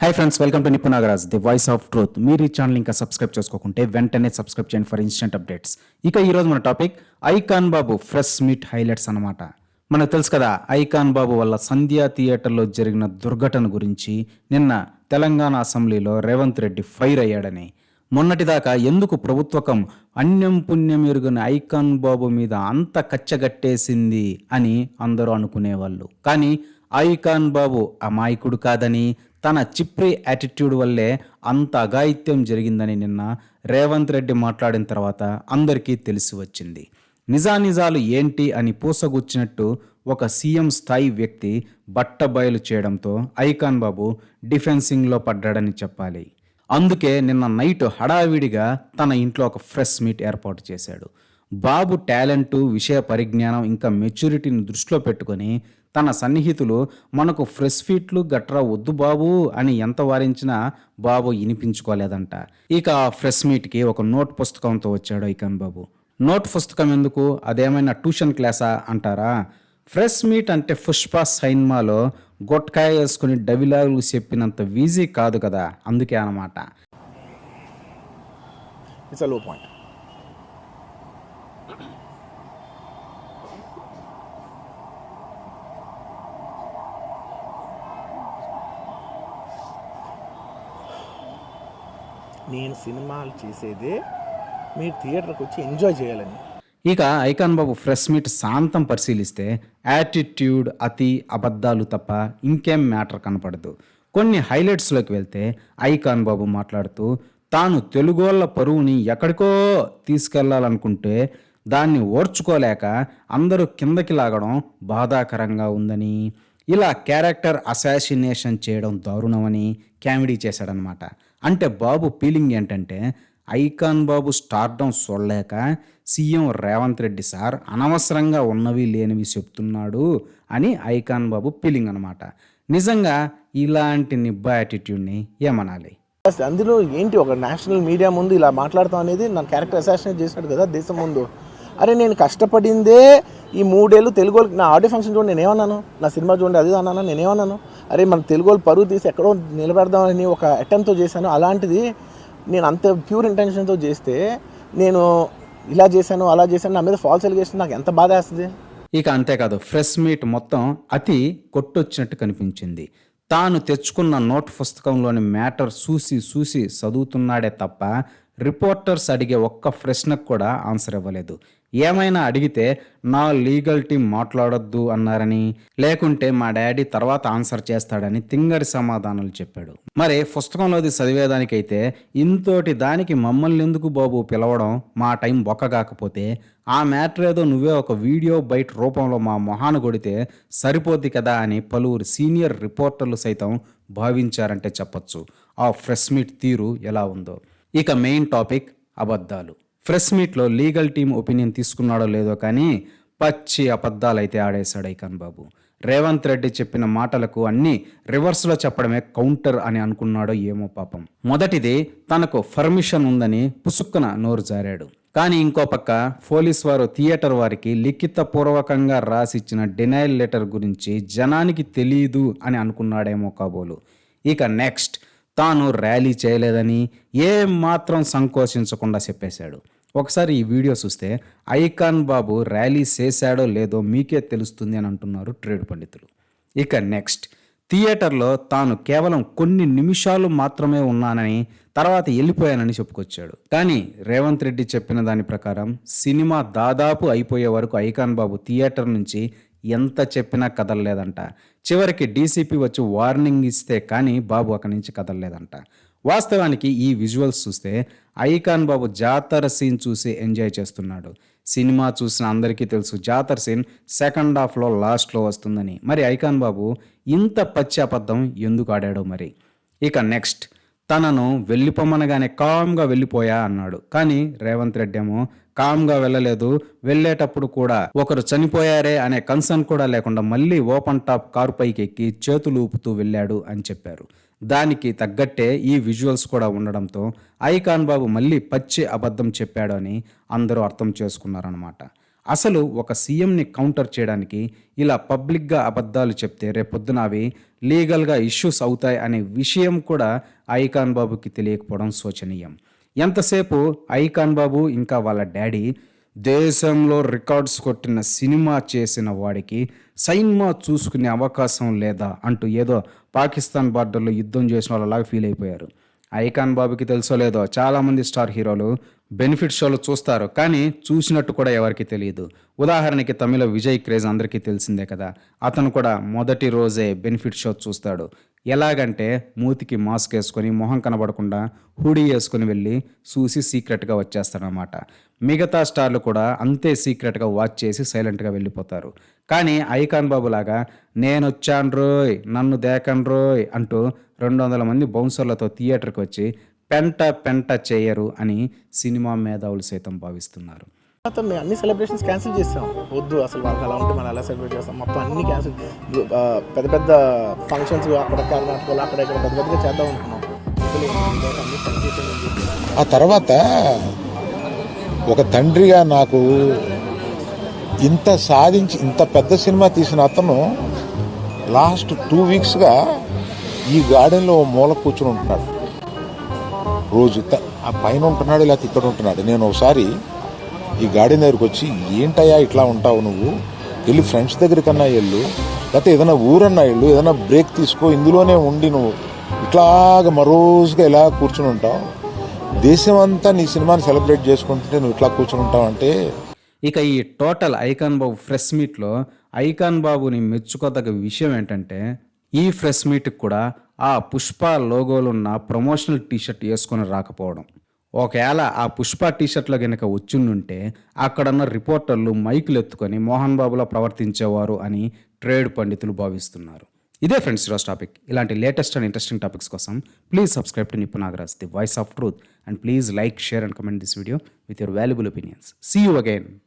High friends welcome to Nippu Nagaraj the voice of truth మీరు ఈ channel ఇంకా subscribe చేసుకోకుంటే వెంటనే సబ్స్క్రైబ్ చేయండి ఫర్ ఇన్స్టెంట్ అప్డేట్స్ ఇక ఈరోజు మన topic icon Babu press meet highlights అన్నమాట. మనకు తెలుసు కదా ఐకాన్ బాబు వల్ల సంధ్యా థియేటర్లో జరిగిన దుర్ఘటన గురించి నిన్న తెలంగాణ అసెంబ్లీలో రేవంత్ రెడ్డి ఫైర్ అయ్యాడని. మొన్నటిదాకా ఎందుకు ప్రభుత్వకం అన్యం పుణ్యం ఎరుగని ఐకాన్ బాబు మీద అంత కచ్చగట్టేసింది అని అందరూ అనుకునేవాళ్ళు. కానీ ఐకాన్ బాబు అమాయకుడు కాదని తన చిప్రి యాటిట్యూడ్ వల్లే అంత అఘాయిత్యం జరిగిందని నిన్న రేవంత్ రెడ్డి మాట్లాడిన తర్వాత అందరికీ తెలిసి వచ్చింది. నిజానిజాలు ఏంటి అని పూసగుచ్చినట్టు ఒక సీఎం స్థాయి వ్యక్తి బట్ట బయలు చేయడంతో ఐకాన్ బాబు డిఫెన్సింగ్లో పడ్డాడని చెప్పాలి. అందుకే నిన్న నైట్ హడావిడిగా తన ఇంట్లో ఒక ఫ్రెష్ మీట్ ఏర్పాటు చేశాడు. బాబు టాలెంటు విషయ పరిజ్ఞానం ఇంకా మెచ్యూరిటీని దృష్టిలో పెట్టుకొని తన సన్నిహితులు మనకు ఫ్రెష్ ఫీట్లు గట్రా వద్దు బాబు అని ఎంత వారించినా బాబు వినిపించుకోలేదంట. ఇక ఆ ఫ్రెష్ మీట్కి ఒక నోట్ పుస్తకంతో వచ్చాడు ఐకాన్ బాబు. నోట్ పుస్తకం ఎందుకు? అదేమైనా ట్యూషన్ క్లాసా? అంటారా. ఫ్రెష్ మీట్ అంటే పుష్ప సైన్మాలో గొట్కాయ వేసుకుని డవిలాగులు చెప్పినంత ఈజీ కాదు కదా అందుకే అనమాట ఇట్స్ అ లో పాయింట్ నేను సినిమాలు చేసేదే మీరు థియేటర్కి వచ్చి ఎంజాయ్ చేయాలని. ఇక ఐకాన్ బాబు ఫ్రెష్ మీట్ శాంతం పరిశీలిస్తే యాటిట్యూడ్ అతి అబద్ధాలు తప్ప ఇంకేం మ్యాటర్ కనపడదు. కొన్ని హైలైట్స్లోకి వెళ్తే ఐకాన్ బాబు మాట్లాడుతూ తాను తెలుగోళ్ళ పరువుని ఎక్కడికో తీసుకెళ్ళాలనుకుంటే దాన్ని ఓర్చుకోలేక అందరూ కిందకి లాగడం బాధాకరంగా ఉందని. ఇలా క్యారెక్టర్ అసాసినేషన్ చేయడం దారుణమని కామెడీ చేశాడనమాట అంటే బాబు ఫీలింగ్ ఏంటంటే ఐకాన్ బాబు స్టార్డం చూడలేక సీఎం రేవంత్ రెడ్డి సార్ అనవసరంగా ఉన్నవి లేనివి చెప్తున్నాడు అని ఐకాన్ బాబు ఫీలింగ్ అనమాట నిజంగా ఇలాంటి నిబ్బా యాటిట్యూడ్ని ఏమనాలి? అందులో ఏంటి ఒక నేషనల్ మీడియా ముందు ఇలా మాట్లాడతాం అనేది నా క్యారెక్టర్ అసాసినేట్ చేశాడు కదా దేశం ముందు. అరే నేను కష్టపడిందే ఈ మూడేళ్ళు తెలుగు వాళ్ళకి. నా ఆడియో ఫంక్షన్ చూడండి నేనేమన్నాను? నా సినిమా చూడండి అది అన్నాను నేనేమన్నాను? అరే మన తెలుగు వాళ్ళు పరువు తీసి ఎక్కడో నిలబెడదామని ఒక అటెంప్ట్తో చేశాను. అలాంటిది నేను అంత ప్యూర్ ఇంటెన్షన్తో చేస్తే నేను ఇలా చేశాను అలా చేశాను నా మీద ఫాల్స్ ఎలిగేషన్ నాకు ఎంత బాధ వేస్తుంది? ఇక అంతేకాదు ఫ్రెష్ మీట్ మొత్తం అతి కొట్టొచ్చినట్టు కనిపించింది. తాను తెచ్చుకున్న నోట్ పుస్తకంలోని మ్యాటర్ చూసి చూసి చదువుతున్నాడే తప్ప రిపోర్టర్స్ అడిగే ఒక్క ప్రశ్నకు కూడా ఆన్సర్ ఇవ్వలేదు. ఏమైనా అడిగితే నా లీగల్ టీం మాట్లాడొద్దు అన్నారని లేకుంటే మా డాడీ తర్వాత ఆన్సర్ చేస్తాడని తింగరి సమాధానాలు చెప్పాడు. మరి పుస్తకంలోది చదివేదానికైతే ఇంతోటి దానికి మమ్మల్ని ఎందుకు బాబు పిలవడం మా టైం బొక్క కాకపోతే ఆ మ్యాటర్ ఏదో నువ్వే ఒక వీడియో బయట రూపంలో మా మొహాను కొడితే సరిపోద్ది కదా అని పలువురు సీనియర్ రిపోర్టర్లు సైతం భావించారంటే చెప్పొచ్చు. ఆ ఫ్రెష్ మీట్ తీరు ఎలా ఉందో. ఇక మెయిన్ టాపిక్ అబద్ధాలు. ఫ్రెష్ మీట్లో లీగల్ టీం ఒపీనియన్ తీసుకున్నాడో లేదో కానీ పచ్చి అబద్ధాలైతే ఆడేశాడు ఐకాన్ బాబు. రేవంత్ రెడ్డి చెప్పిన మాటలకు అన్ని రివర్స్లో చెప్పడమే కౌంటర్ అని అనుకున్నాడో ఏమో పాపం. మొదటిది తనకు పర్మిషన్ ఉందని పుసుక్కున నోరు జారాడు. కానీ ఇంకో పక్క పోలీస్ వారు థియేటర్ వారికి లిఖిత పూర్వకంగా రాసిచ్చిన డినైల్ లెటర్ గురించి జనానికి తెలియదు అని అనుకున్నాడేమో కాబోలు. ఇక నెక్స్ట్ తాను ర్యాలీ చేయలేదని ఏం మాత్రం సంకోచించకుండా చెప్పేశాడు. ఒకసారి ఈ వీడియో చూస్తే ఐకాన్ బాబు ర్యాలీ చేశాడో లేదో మీకే తెలుస్తుంది అని అంటున్నారు ట్రేడ్ పండితులు. ఇక నెక్స్ట్ థియేటర్లో తాను కేవలం కొన్ని నిమిషాలు మాత్రమే ఉన్నానని తర్వాత వెళ్ళిపోయానని చెప్పుకొచ్చాడు. కానీ రేవంత్ రెడ్డి చెప్పిన దాని ప్రకారం సినిమా దాదాపు అయిపోయే వరకు ఐకాన్ బాబు థియేటర్ నుంచి ఎంత చెప్పినా కదలలేదంట. చివరికి డీసీపీ వచ్చి వార్నింగ్ ఇస్తే కానీ బాబు అక్కడి నుంచి కదలలేదంట. వాస్తవానికి ఈ విజువల్స్ చూస్తే ఐకాన్ బాబు జాతర సీన్ చూసి ఎంజాయ్ చేస్తున్నాడు. సినిమా చూసిన అందరికీ తెలుసు జాతర సీన్ సెకండ్ హాఫ్లో లాస్ట్లో వస్తుందని. మరి ఐకాన్ బాబు ఇంత పచ్చి అబద్ధం ఎందుకు ఆడాడో మరి? ఇక నెక్స్ట్ తనను వెళ్ళిపోమనగానే కామ్గా వెళ్ళిపోయా అన్నాడు. కానీ రేవంత్ రెడ్డి ఏమో కామ్గా వెళ్ళలేదు. వెళ్ళేటప్పుడు కూడా ఒకరు చనిపోయారే అనే కన్సర్న్ కూడా లేకుండా మళ్ళీ ఓపెన్ టాప్ కారు పైకి ఎక్కి చేతులు ఊపుతూ వెళ్ళాడు అని చెప్పారు. దానికి తగ్గట్టే ఈ విజువల్స్ కూడా ఉండడంతో ఐకాన్ బాబు మళ్ళీ పచ్చి అబద్ధం చెప్పాడు అని అందరూ అర్థం చేసుకున్నారనమాట అసలు ఒక సీఎంని కౌంటర్ చేయడానికి ఇలా పబ్లిక్గా అబద్ధాలు చెప్తే రేపొద్దున అవి లీగల్గా ఇష్యూస్ అవుతాయి అనే విషయం కూడా ఐకాన్ బాబుకి తెలియకపోవడం శోచనీయం. ఎంతసేపు ఐకాన్ బాబు ఇంకా వాళ్ళ డాడీ దేశంలో రికార్డ్స్ కొట్టిన సినిమా చేసిన వాడికి సైన్మా చూసుకునే అవకాశం లేదా అంటూ ఏదో పాకిస్తాన్ బార్డర్లో యుద్ధం చేసిన వాళ్ళలాగా ఫీల్ అయిపోయారు. ఐకాన్ బాబుకి తెలుసో లేదో చాలామంది స్టార్ హీరోలు బెనిఫిట్ షోలు చూస్తారు కానీ చూసినట్టు కూడా ఎవరికి తెలియదు. ఉదాహరణకి తమిళ విజయ్ క్రేజ్ అందరికీ తెలిసిందే కదా. అతను కూడా మొదటి రోజే బెనిఫిట్ షో చూస్తాడు. ఎలాగంటే మూతికి మాస్క్ వేసుకొని మొహం కనబడకుండా హుడీ వేసుకొని వెళ్ళి చూసి సీక్రెట్గా వచ్చేస్తాడనమాట. మిగతా స్టార్లు కూడా అంతే సీక్రెట్గా వాచ్ చేసి సైలెంట్గా వెళ్ళిపోతారు. కానీ ఐకాన్ బాబు లాగా నేను వచ్చాను రోయ్ నన్ను దేకన్ రోయ్ అంటూ రెండు వందల మంది బౌన్సర్లతో థియేటర్కి వచ్చి పెంట పెంట చేయరు అని సినిమా మేధావులు సైతం భావిస్తున్నారు. తర్వాత మేము అన్ని సెలబ్రేషన్స్ క్యాన్సిల్ చేస్తాం వద్దు అసలు వాళ్ళకి అలా ఉంటే మనం ఎలా సెలబ్రేట్ చేస్తాం? మొత్తం అన్ని క్యాన్సిల్ పెద్ద పెద్ద ఫంక్షన్స్ అక్కడ కర్ణాటకలో అక్కడ ఇక్కడ పెద్ద పెద్దగా చేద్దాం అనుకున్నాం. ఆ తర్వాత ఒక తండ్రిగా నాకు ఇంత సాధించి ఇంత పెద్ద సినిమా తీసిన అతను లాస్ట్ టూ వీక్స్గా ఈ గార్డెన్లో మూల కూర్చుని ఉంటున్నాడు. రోజు ఆ పైన ఉంటున్నాడు లేకపోతే ఇక్కడ ఉంటున్నాడు. నేను ఒకసారి ఈ గార్డెన్ దగ్గరికి వచ్చి ఏంటయ్యా ఇట్లా ఉంటావు నువ్వు? వెళ్ళి ఫ్రెండ్స్ దగ్గరికన్నా వెళ్ళు. లేకపోతే ఏదైనా ఊరన్నా వెళ్ళు. ఏదైనా బ్రేక్ తీసుకో. ఇందులోనే ఉండి నువ్వు ఇట్లాగ మరోజుగా ఇలా కూర్చుని ఉంటావు? దేశం అంతా నీ సినిమాని సెలబ్రేట్ చేసుకుంటుంటే నువ్వు ఇట్లా కూర్చుని ఉంటావు అంటే ఇక ఈ టోటల్ ఐకాన్ బాబు ఫ్రెష్ మీట్లో ఐకాన్ బాబుని మెచ్చుకోదగ్గ విషయం ఏంటంటే ఈ ఫ్రెష్ మీట్కి కూడా ఆ పుష్ప లోగోలున్న ప్రమోషనల్ టీషర్ట్ వేసుకొని రాకపోవడం. ఒకవేళ ఆ పుష్ప టీషర్ట్లో కనుక వచ్చిండుంటే అక్కడున్న రిపోర్టర్లు మైకులు ఎత్తుకొని మోహన్ బాబులా ప్రవర్తించేవారు అని ట్రేడ్ పండితులు భావిస్తున్నారు. ఇదే ఫ్రెండ్స్ ఈరోజు టాపిక్. ఇలాంటి లేటెస్ట్ అండ్ ఇంట్రెస్టింగ్ టాపిక్స్ కోసం please subscribe to Nippu Nagaraj the voice of truth. And please like share and comment this video with your valuable opinions. See you again